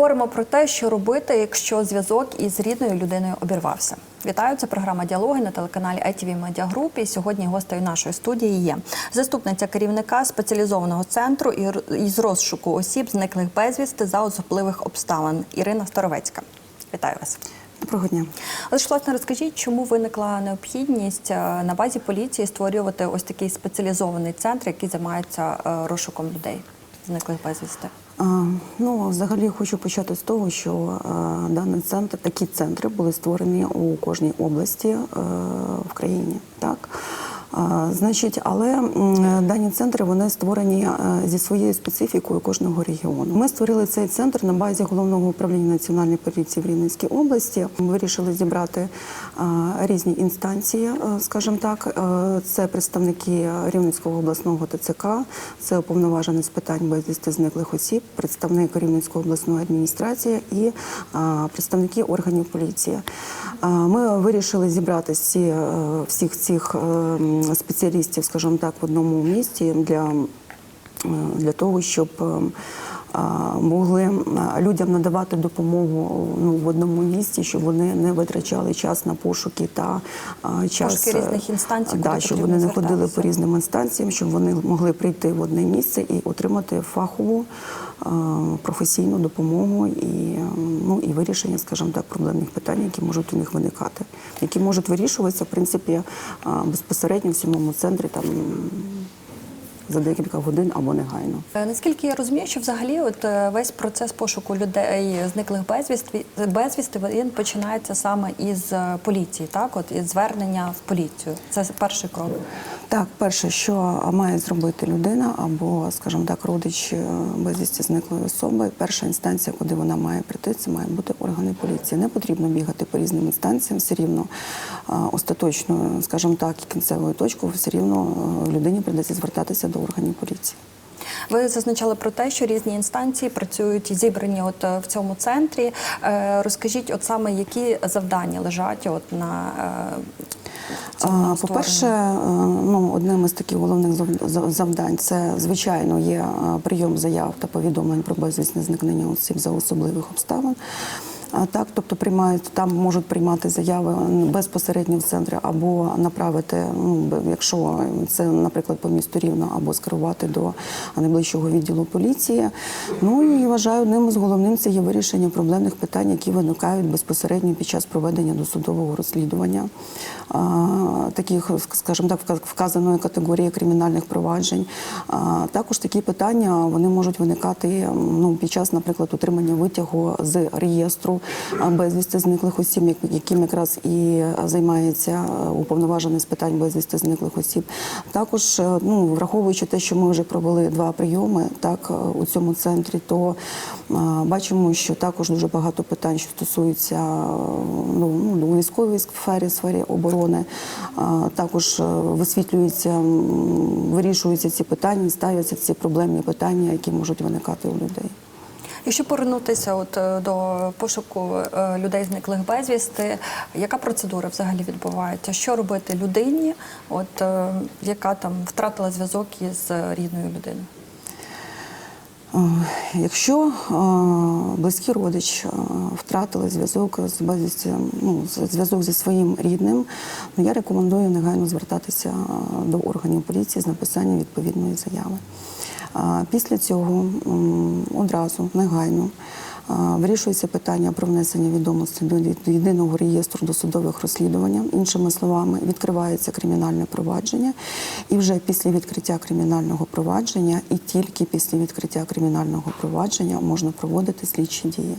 говоримо про те, що робити, якщо зв'язок із рідною людиною обірвався. Вітаю, це програма діалоги на телеканалі ITV Media Group. І сьогодні гостею нашої студії є заступниця керівника спеціалізованого центру із розшуку осіб, зниклих безвісти за особливих обставин Ірина Старовецька. Вітаю вас. Доброго дня. Але ж власне розкажіть, чому виникла необхідність е, на базі поліції створювати ось такий спеціалізований центр, який займається е, розшуком людей, зниклих безвісти? Ну, взагалі хочу почати з того, що даний центр, такі центри були створені у кожній області в країні. Так. Значить, але дані центри вони створені зі своєю специфікою кожного регіону. Ми створили цей центр на базі головного управління національної поліції в Рівненській області. Ми вирішили зібрати різні інстанції, а, скажімо так. Це представники Рівненського обласного ТЦК, це уповноважений з питань безвісти зниклих осіб, представник Рівненської обласної адміністрації і представники органів поліції. Ми вирішили зібрати всі, е, всіх цих е, м, спеціалістів, скажімо так, в одному місці для, е, для того, щоб е, могли людям надавати допомогу ну, в одному місці, щоб вони не витрачали час на пошуки та час Пошуки різних інстанцій, да, щоб вони не ходили по різним інстанціям, щоб вони могли прийти в одне місце і отримати фахову професійну допомогу і, ну, і вирішення, скажімо так, проблемних питань, які можуть у них виникати, які можуть вирішуватися в принципі безпосередньо в самому центрі там за декілька годин або негайно. Е, Наскільки я розумію, що взагалі от е, весь процес пошуку людей зниклих безвісти, безвісти він починається саме із е, поліції, так от із звернення в поліцію. Це перший крок. Так, перше, що має зробити людина або, скажімо так, родич е, безвісті зниклої особи, перша інстанція, куди вона має прийти, це має бути органи поліції. Не потрібно бігати по різним інстанціям, все рівно е, остаточною, скажімо так, кінцевою точкою, все рівно е, людині прийдеться звертатися до органів поліції. Ви зазначали про те, що різні інстанції працюють зібрані от е, в цьому центрі. Е, Розкажіть, от саме які завдання лежать от на е, По-перше, ну, одним із таких головних зав- зав- завдань це, звичайно, є прийом заяв та повідомлень про безвісне зникнення осіб за особливих обставин. Так, тобто приймають там можуть приймати заяви безпосередньо в центрі або направити, ну якщо це, наприклад, по місту Рівно, або скерувати до найближчого відділу поліції. Ну і вважаю, одним з головним це є вирішення проблемних питань, які виникають безпосередньо під час проведення досудового розслідування таких, скажімо так, вка- вказаної категорії кримінальних проваджень. Також такі питання вони можуть виникати ну, під час, наприклад, отримання витягу з реєстру безвісти зниклих осіб, яким якраз і займається уповноважений з питань безвісти зниклих осіб. Також, е, ну, враховуючи те, що ми вже провели два прийоми так, е, у цьому центрі, то бачимо, що також дуже багато питань, що стосуються ну, ну, у військовій сфері, сфері оборони. Е, Також е, висвітлюються, вирішуються ці питання, ставляться ці проблемні питання, які можуть виникати у людей. Якщо повернутися от е, до пошуку е, людей зниклих безвісти, яка процедура взагалі відбувається? Що робити людині, от яка там втратила зв'язок із рідною людиною? Е, Якщо близькі близький родич е, втратили зв'язок з ну, зв'язок зі своїм рідним, ну, я рекомендую негайно звертатися е, до органів поліції з написанням відповідної заяви. Е, Після цього одразу негайно е, вирішується питання про внесення відомості до єдиного реєстру досудових розслідувань. Іншими словами, відкривається кримінальне провадження, і вже після відкриття кримінального провадження, і тільки після відкриття кримінального провадження можна проводити слідчі дії.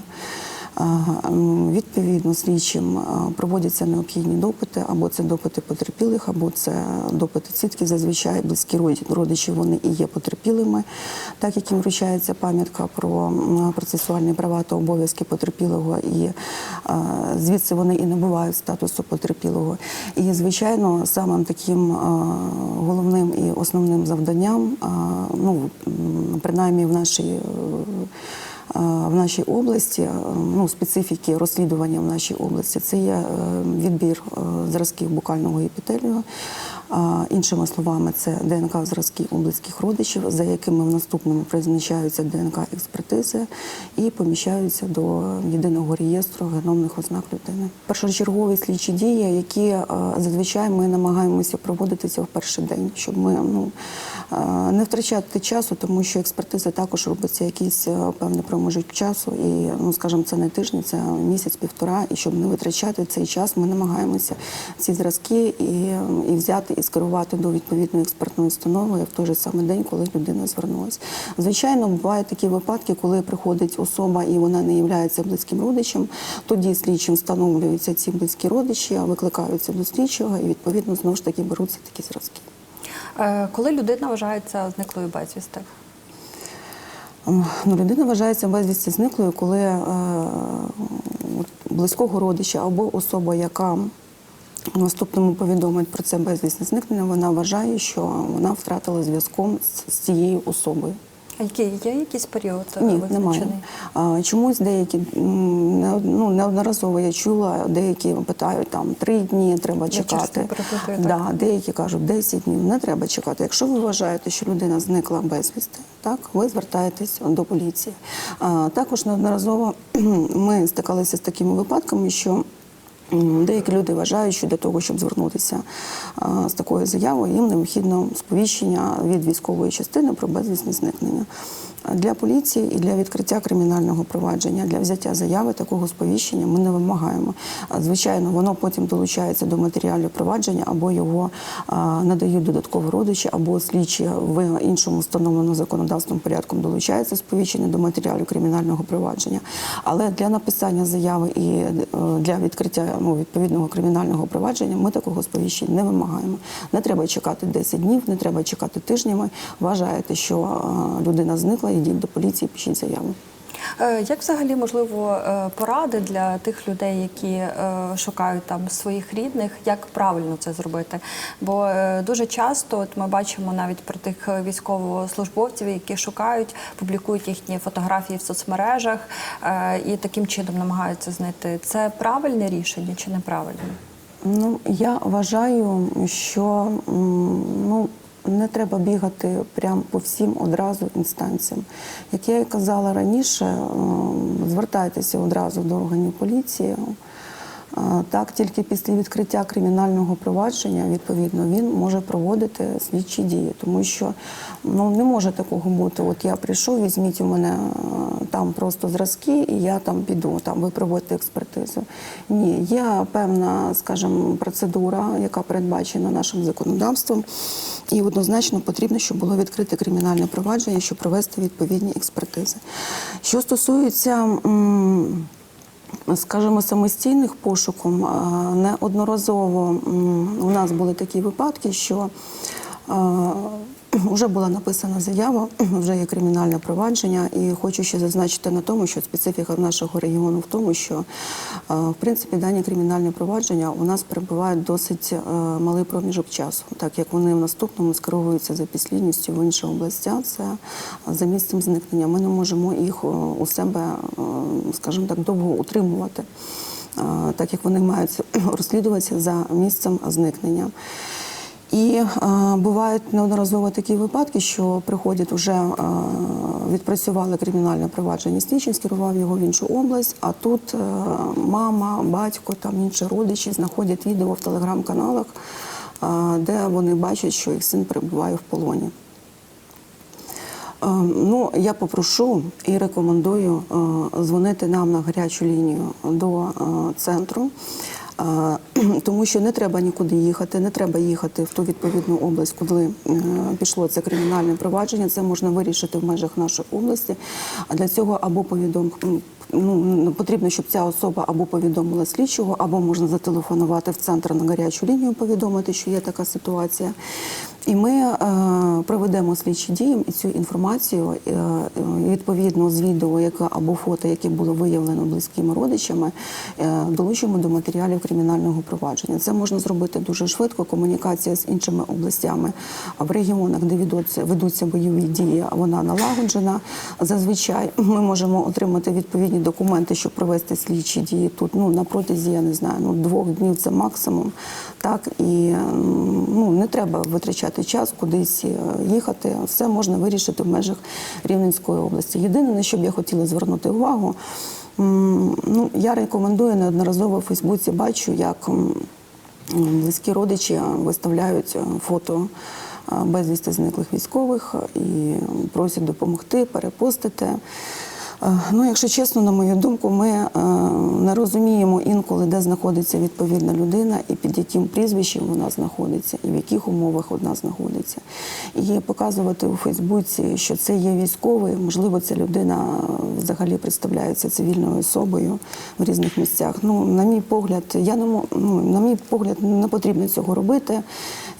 Відповідно, слідчим проводяться необхідні допити, або це допити потерпілих, або це допити свідків. Зазвичай близькі родичі вони і є потерпілими, так як їм вручається пам'ятка про процесуальні права та обов'язки потерпілого, і звідси вони і набувають статусу потерпілого. І звичайно, самим таким головним і основним завданням, ну принаймні в нашій. В нашій області, ну, специфіки розслідування в нашій області, це є е, відбір е, зразків букального епітелію, іншими словами, це ДНК зразки у близьких родичів, за якими в наступному призначаються ДНК експертизи і поміщаються до єдиного реєстру геномних ознак людини. Першочергові слідчі дії, які е, зазвичай ми намагаємося проводитися в перший день, щоб ми ну е, не втрачати часу, тому що експертиза також робиться якийсь е, певний проміжок часу, і ну скажімо, це не тижні, це місяць-півтора. І щоб не витрачати цей час, ми намагаємося ці зразки і, і взяти і скерувати до відповідної експертної установи в той же самий день, коли людина звернулася. Звичайно, бувають такі випадки, коли приходить особа і вона не є близьким родичем. Тоді слідчим встановлюються ці близькі родичі, викликаються до слідчого, і відповідно знову ж таки беруться такі зразки. Е, Коли людина вважається зниклою безвісти? Ну, людина вважається безвісті зниклою, коли е, близького родича або особа, яка наступному повідомить про це безвісне зникнення, вона вважає, що вона втратила зв'язком з, з цією особою. А який є якийсь період е, Ні, визначений? немає. А, чомусь деякі ну, неодноразово я чула, деякі питають там три дні треба Я чекати. перепитую, да, так. деякі кажуть 10 днів. Не треба чекати. Якщо ви вважаєте, що людина зникла безвісти, так ви звертаєтесь до поліції. А, також неодноразово ми стикалися з такими випадками, що Деякі люди вважають, що для того, щоб звернутися з такою заявою, їм необхідно сповіщення від військової частини про безвісне зникнення. Для поліції і для відкриття кримінального провадження, для взяття заяви такого сповіщення ми не вимагаємо. Звичайно, воно потім долучається до матеріалів провадження або його надають додатково родичі, або слідчі в іншому встановленому законодавством порядком долучаються сповіщення до матеріалів кримінального провадження. Але для написання заяви і е, для відкриття ну, відповідного кримінального провадження ми такого сповіщення не вимагаємо. Не треба чекати 10 днів, не треба чекати тижнями. Вважаєте, що людина зникла, йдіть до поліції, пишіть заяву. Е, Як взагалі можливо е, поради для тих людей, які е, шукають там своїх рідних, як правильно це зробити? Бо дуже часто от ми бачимо навіть про тих військовослужбовців, які шукають, публікують їхні фотографії в соцмережах і таким чином намагаються знайти. Це правильне рішення чи неправильне? Ну, я вважаю, що ну, не треба бігати прямо по всім одразу інстанціям. Як я і казала раніше, звертайтеся одразу до органів поліції. Так, тільки після відкриття кримінального провадження, відповідно, він може проводити слідчі дії, тому що ну не може такого бути. От я прийшов, візьміть у мене е, там просто зразки, і я там піду. Там ви проводите експертизу. Ні, є певна, скажімо, процедура, яка передбачена нашим законодавством, і однозначно потрібно, щоб було відкрите кримінальне провадження, щоб провести відповідні експертизи. Що стосується Скажімо, самостійних пошуком неодноразово у нас були такі випадки, що вже була написана заява, вже є кримінальне провадження, і хочу ще зазначити на тому, що специфіка нашого регіону в тому, що в принципі дані кримінальні провадження у нас перебувають досить е, малий проміжок часу, так як вони в наступному скеровуються за підслідністю в інші області, це за місцем зникнення. Ми не можемо їх е, у себе, е, скажімо так, довго утримувати, е, так як вони мають розслідуватися за місцем зникнення. І е, бувають неодноразово такі випадки, що приходять уже е, відпрацювали кримінальне провадження слідчий, скерував його в іншу область. А тут е, мама, батько, там інші родичі знаходять відео в телеграм-каналах, де вони бачать, що їх син перебуває в полоні. Ну, я попрошу і рекомендую дзвонити нам на гарячу лінію до центру. Тому що не треба нікуди їхати, не треба їхати в ту відповідну область, куди е, пішло це кримінальне провадження. Це можна вирішити в межах нашої області. А для цього або повідом м, ну, потрібно, щоб ця особа або повідомила слідчого, або можна зателефонувати в центр на гарячу лінію, повідомити, що є така ситуація. І ми е, проведемо слідчі дії і цю інформацію е, відповідно з відео, яке або фото, яке було виявлено близькими родичами, е, долучимо до матеріалів кримінального провадження. Це можна зробити дуже швидко. Комунікація з іншими областями а в регіонах, де ведуться, ведуться бойові дії, вона налагоджена. Зазвичай ми можемо отримати відповідні відповідні документи, щоб провести слідчі дії тут. Ну на протязі я не знаю, ну двох днів це максимум. Так і ну не треба витрачати час, кудись е, їхати. Все можна вирішити в межах Рівненської області. Єдине, на що б я хотіла звернути увагу. Ну, я рекомендую неодноразово в Фейсбуці бачу, як близькі родичі виставляють е, фото е, безвісти зниклих військових і просять допомогти, перепостити. Е, Ну, якщо чесно, на мою думку, ми е, не розуміємо інколи, де знаходиться відповідна людина і під яким прізвищем вона знаходиться, і в яких умовах вона знаходиться. І показувати у Фейсбуці, що це є військовий, можливо, ця людина взагалі представляється цивільною особою в різних місцях. Ну, на мій погляд, я не ну, на мій погляд, не потрібно цього робити.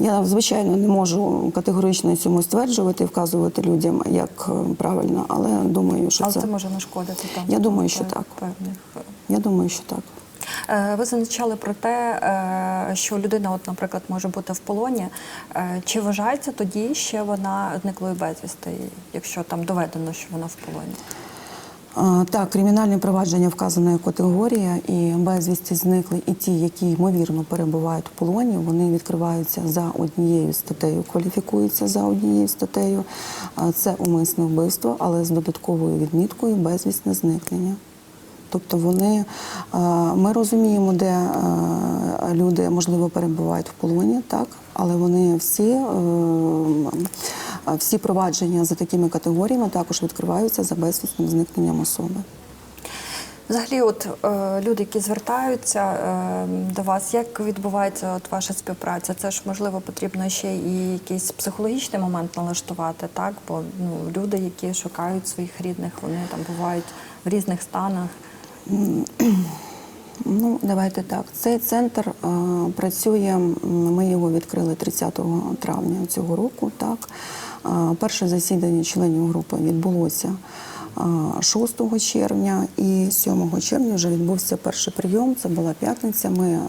Я звичайно не можу категорично цьому стверджувати, вказувати людям, як е, правильно, але думаю, що Але це це може нашкодити там. Я думаю, що так. Певних. я думаю, що так. Е, Ви зазначали про те, е, що людина, от, наприклад, може бути в полоні. Е, Чи вважається тоді ще вона зниклою безвісти, якщо там доведено, що вона в полоні? Так, кримінальні провадження вказаної категорії і безвісті зникли, і ті, які ймовірно перебувають в полоні, вони відкриваються за однією статтею, кваліфікуються за однією статтею. Це умисне вбивство, але з додатковою відміткою безвісне зникнення. Тобто вони ми розуміємо, де люди можливо перебувають в полоні, так але вони всі, е, всі провадження за такими категоріями також відкриваються за безвісним зникненням особи. Взагалі, от е, люди, які звертаються е, до вас, як відбувається от ваша співпраця? Це ж можливо потрібно ще і якийсь психологічний момент налаштувати, так? Бо ну люди, які шукають своїх рідних, вони там бувають в різних станах. Ну, давайте так. Цей центр е, працює. Ми його відкрили 30 травня цього року. Так, Е, перше засідання членів групи відбулося е, 6 червня, і 7 червня вже відбувся перший прийом. Це була п'ятниця. Ми е,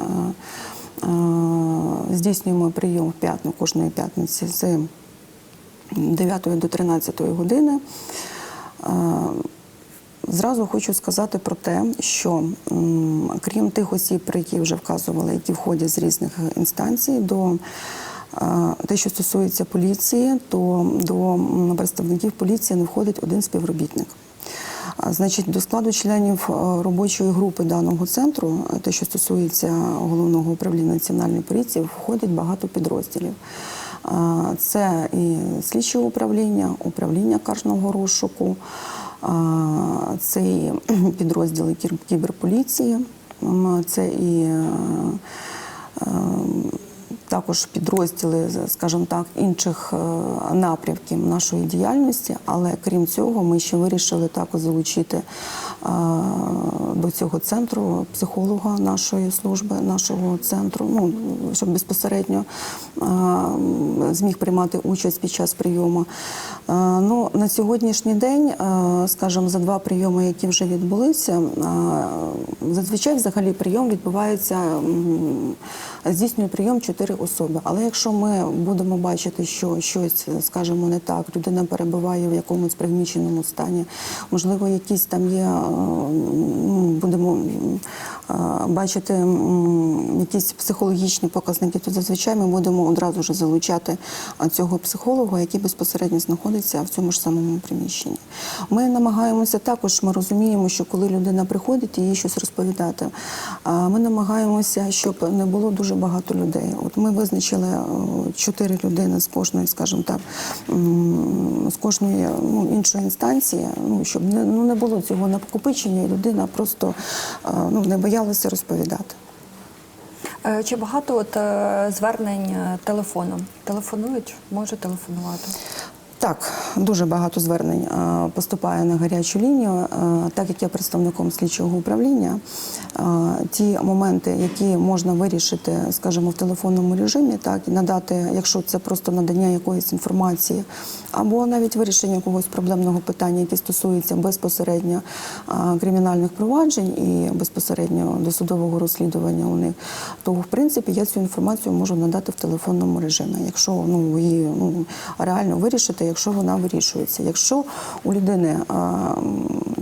е, здійснюємо прийом в п'ятницю кожної п'ятниці з 9 до 13 години. Зразу хочу сказати про те, що крім тих осіб, про які вже вказували, які входять з різних інстанцій, до е, те, що стосується поліції, то до представників поліції не входить один співробітник. Значить, до складу членів е, робочої групи даного центру, е, те, що стосується головного управління національної поліції, входить багато підрозділів. Це і слідче управління, управління карного розшуку, це і підрозділи кіберполіції, це і е, також підрозділи, скажімо так, інших е, напрямків нашої діяльності. Але крім цього, ми ще вирішили також залучити е, до цього центру психолога нашої служби, нашого центру, ну щоб безпосередньо е, зміг приймати участь під час прийому. Ну на сьогоднішній день, скажімо, за два прийоми, які вже відбулися, зазвичай взагалі прийом відбувається. Здійснює прийом чотири особи. Але якщо ми будемо бачити, що щось, скажімо, не так, людина перебуває в якомусь пригніченому стані, можливо, якісь там є, е, ну, будемо е, бачити якісь психологічні показники, то зазвичай ми будемо одразу ж залучати е, цього психолога, який безпосередньо знаходиться в цьому ж самому приміщенні. Ми намагаємося також, ми розуміємо, що коли людина приходить їй щось розповідати, ми намагаємося, щоб не було дуже багато людей. От ми визначили е, чотири людини з кожної, скажімо так, з кожної ну, іншої інстанції, ну щоб не ну не було цього накопичення, і людина просто е, ну не боялася розповідати. Е, Чи багато от звернень телефоном? Телефонують, може телефонувати. Так, дуже багато звернень е, поступає на гарячу лінію. Е, Так як я представником слідчого управління, е, ті моменти, які можна вирішити, скажімо, в телефонному режимі, так і надати, якщо це просто надання якоїсь інформації, або навіть вирішення якогось проблемного питання, яке стосується безпосередньо кримінальних проваджень і безпосередньо досудового розслідування у них, то в принципі я цю інформацію можу надати в телефонному режимі, якщо ну її ну реально вирішити, якщо вона вирішується. Якщо у людини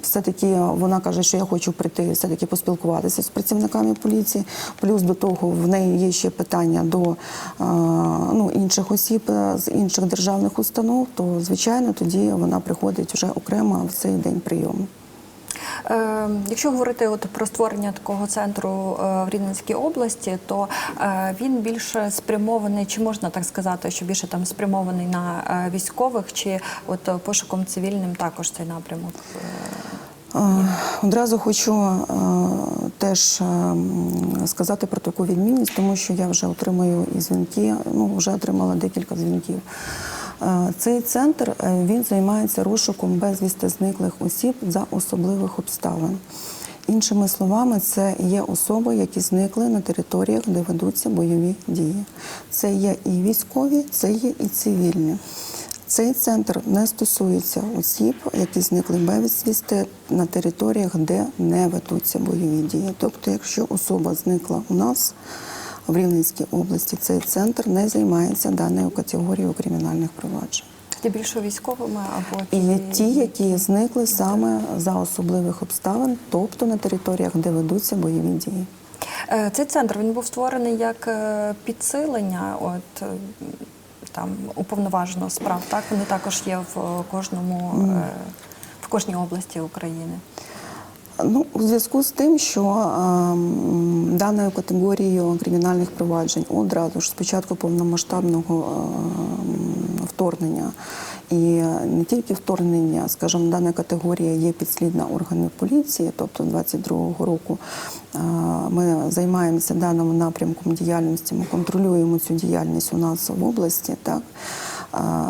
все-таки вона каже, що я хочу прийти, все-таки поспілкуватися з працівниками поліції, плюс до того в неї є ще питання до ну, інших осіб е, з інших державних установ, то звичайно тоді вона приходить вже окремо в цей день прийому. Е, якщо говорити от про створення такого центру е, в Рівненській області, то е, він більше спрямований, чи можна так сказати, що більше там спрямований на військових, чи от пошуком цивільним також цей напрямок? Одразу хочу теж сказати про таку відмінність, тому що я вже отримую і дзвінки, ну вже отримала декілька дзвінків. Е, Цей центр е, він займається розшуком безвісти зниклих осіб за особливих обставин. Іншими словами, це є особи, які зникли на територіях, де ведуться бойові дії. Це є і військові, це є і цивільні. Цей центр не стосується осіб, які зникли безвісти на територіях, де не ведуться бойові дії. Тобто, якщо особа зникла у нас в Рівненській області, цей центр не займається даною категорією кримінальних проваджень. Більше військовими або І є ті, які зникли саме за особливих обставин, тобто на територіях, де ведуться бойові дії. Е, Цей центр він був створений як е, підсилення, от е, там уповноваженого справ. Так вони також є в кожному в кожній області України. Ну, у зв'язку з тим, що ем, даною категорією кримінальних проваджень одразу ж з початку повномасштабного ем, вторгнення і не тільки вторгнення, скажімо, дана категорія є підслідна органів поліції, тобто 22-го року е, ми займаємося даним напрямком діяльності, ми контролюємо цю діяльність у нас в області. Так.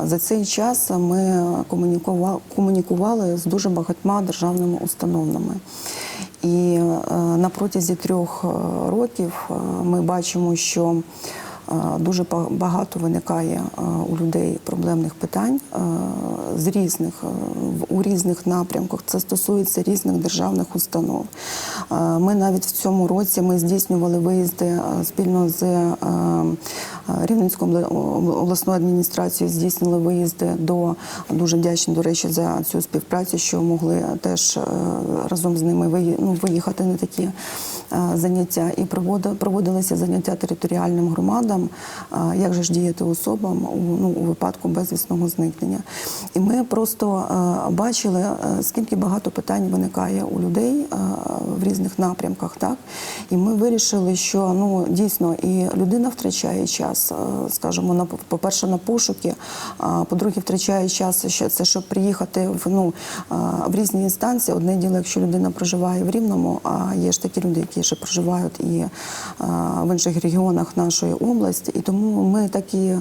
За цей час ми комунікували, з дуже багатьма державними установами. І е, на протязі трьох е, років е, ми бачимо, що дуже ба- багато виникає е, у людей проблемних питань е, з різних е, у різних напрямках. Це стосується різних державних установ. Е, Ми навіть в цьому році ми здійснювали виїзди е, спільно з е, Рівненською обласною адміністрацією здійснили виїзди до дуже вдячні, до речі, за цю співпрацю, що могли теж е, разом з ними ну, виїхати на такі е, заняття. І проводилися заняття територіальним громадам, е, як же ж діяти особам у, ну, у випадку безвісного зникнення. І ми просто бачили, скільки багато питань виникає у людей в різних напрямках. Так? І ми вирішили, що ну, дійсно і людина втрачає час, скажімо, на, по-перше, на пошуки, а по-друге, втрачає час ще це, щоб приїхати в, ну, в різні інстанції. Одне діло, якщо людина проживає в Рівному, а є ж такі люди, які ще проживають і в інших регіонах нашої області. І тому ми так і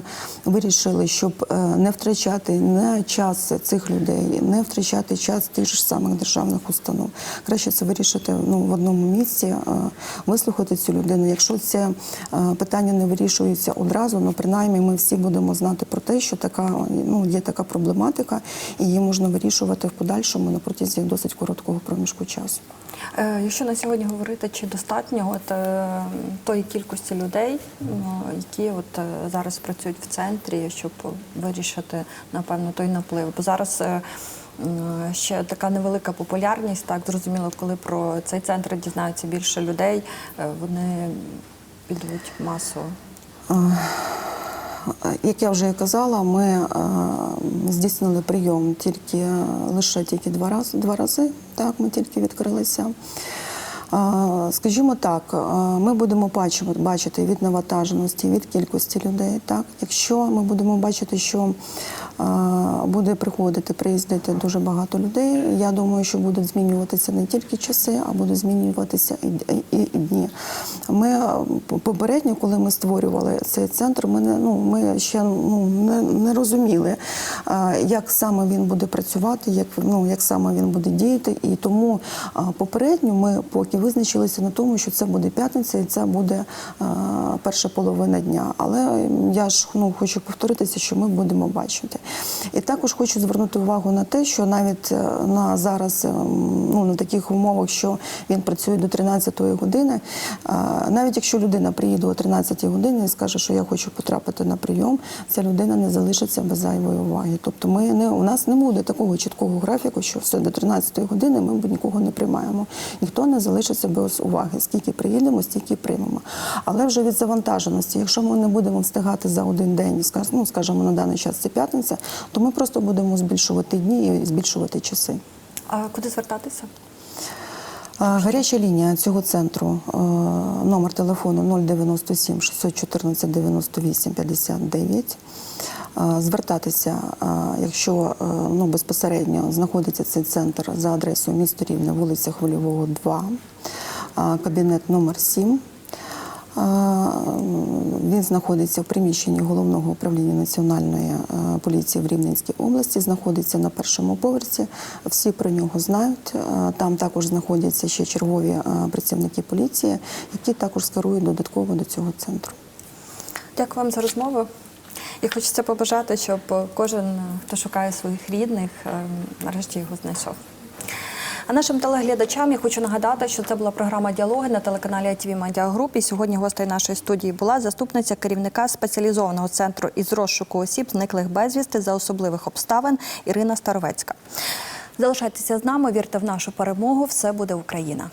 вирішили, щоб е, не втрачати не час цих людей, не втрачати час тих ж самих державних установ. Краще це вирішити ну, в одному місці, е, вислухати цю людину. Якщо це е, питання не вирішується одразу, ну принаймні ми всі будемо знати про те, що така ну є така проблематика, і її можна вирішувати в подальшому на протязі досить короткого проміжку часу. Якщо на сьогодні говорити, чи достатньо от тої кількості людей, ну, які от е, зараз працюють в центрі, щоб вирішити напевно той наплив? Бо зараз е, ще така невелика популярність, так зрозуміло, коли про цей центр дізнаються більше людей, е, вони підуть масово. Як я вже і казала, ми здійснили прийом тільки лише тільки два рази, два рази. Так, ми тільки відкрилися. Скажімо так, ми будемо бачити, від навантаженості, від кількості людей. Так, якщо ми будемо бачити, що буде приходити, приїздити дуже багато людей, я думаю, що будуть змінюватися не тільки часи, а будуть змінюватися і, дні. Ми е, попередньо, коли ми створювали цей центр, ми не ну ми ще ну не, не розуміли, е, як саме він буде працювати, як ну як саме він буде діяти. І тому е, попередньо ми, поки визначилися на тому, що це буде п'ятниця і це буде перша половина дня. Але я ж ну, хочу повторитися, що ми будемо бачити. І також хочу звернути увагу на те, що навіть е, на зараз, е, ну, на таких умовах, що він працює до 13-ї години, е, навіть якщо людина приїде о 13-й годині і скаже, що я хочу потрапити на прийом, ця людина не залишиться без зайвої уваги. Тобто ми не, у нас не буде такого чіткого графіку, що все до 13-ї години ми нікого не приймаємо. Ніхто не залишиться без уваги. Скільки приїдемо, стільки приймемо. Але вже від завантаженості, якщо ми не будемо встигати за один день, ну, скажімо, на даний час це п'ятниця, то ми просто будемо збільшувати дні і збільшувати часи. А куди звертатися? Гаряча лінія цього центру, е, номер телефону 097 614 98 59. Е, Звертатися, якщо е, ну, безпосередньо знаходиться цей центр за адресою місто Рівне, вулиця Хвильового, 2, е, кабінет номер 7. Він знаходиться в приміщенні головного управління національної е, поліції в Рівненській області. Знаходиться на першому поверсі. Всі про нього знають. Е, Там також знаходяться ще чергові е, працівники поліції, які також скерують додатково до цього центру. Дякую вам за розмову. І хочеться побажати, щоб кожен, хто шукає своїх рідних, нарешті його знайшов. А нашим телеглядачам я хочу нагадати, що це була програма Діалоги на телеканалі Media Group. І сьогодні гостею нашої студії була заступниця керівника спеціалізованого центру із розшуку осіб, зниклих безвісти за особливих обставин Ірина Старовецька. Залишайтеся з нами, вірте в нашу перемогу. Все буде Україна.